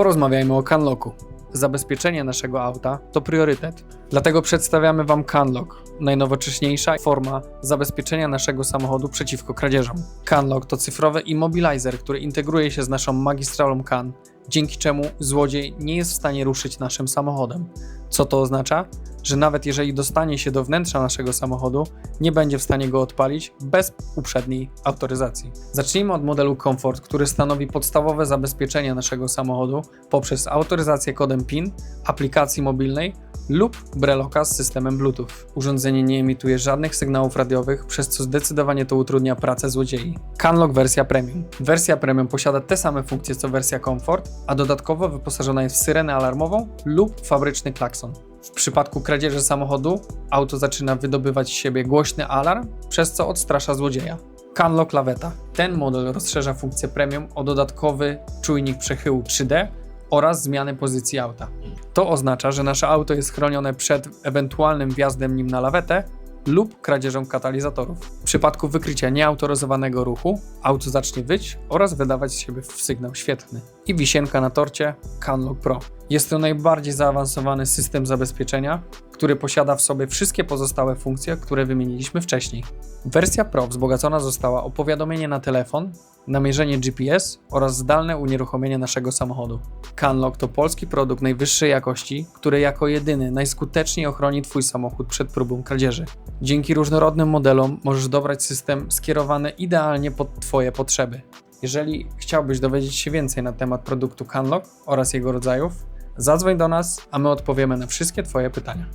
Porozmawiajmy o Canlocku. Zabezpieczenie naszego auta to priorytet. Dlatego przedstawiamy Wam Canlock, najnowocześniejsza forma zabezpieczenia naszego samochodu przeciwko kradzieżom. Canlock to cyfrowy immobilizer, który integruje się z naszą magistralą CAN, dzięki czemu złodziej nie jest w stanie ruszyć naszym samochodem. Co to oznacza? Że nawet jeżeli dostanie się do wnętrza naszego samochodu, nie będzie w stanie go odpalić bez uprzedniej autoryzacji. Zacznijmy od modelu Comfort, który stanowi podstawowe zabezpieczenie naszego samochodu poprzez autoryzację kodem PIN, aplikacji mobilnej lub breloka z systemem Bluetooth. Urządzenie nie emituje żadnych sygnałów radiowych, przez co zdecydowanie to utrudnia pracę złodziei. Canlock wersja Premium. Wersja Premium posiada te same funkcje co wersja Comfort, a dodatkowo wyposażona jest w syrenę alarmową lub fabryczny klakson. W przypadku kradzieży samochodu auto zaczyna wydobywać z siebie głośny alarm, przez co odstrasza złodzieja. Canlock Laweta. Ten model rozszerza funkcję premium o dodatkowy czujnik przechyłu 3D oraz zmiany pozycji auta. To oznacza, że nasze auto jest chronione przed ewentualnym wjazdem nim na lawetę lub kradzieżą katalizatorów. W przypadku wykrycia nieautoryzowanego ruchu auto zacznie wyć oraz wydawać z siebie sygnał świetlny. I wisienka na torcie Canlock Pro. Jest to najbardziej zaawansowany system zabezpieczenia, który posiada w sobie wszystkie pozostałe funkcje, które wymieniliśmy wcześniej. Wersja Pro wzbogacona została o powiadomienie na telefon, namierzenie GPS oraz zdalne unieruchomienie naszego samochodu. Canlock to polski produkt najwyższej jakości, który jako jedyny najskuteczniej ochroni Twój samochód przed próbą kradzieży. Dzięki różnorodnym modelom możesz dobrać system skierowany idealnie pod Twoje potrzeby. Jeżeli chciałbyś dowiedzieć się więcej na temat produktu Canlock oraz jego rodzajów, zadzwoń do nas, a my odpowiemy na wszystkie Twoje pytania.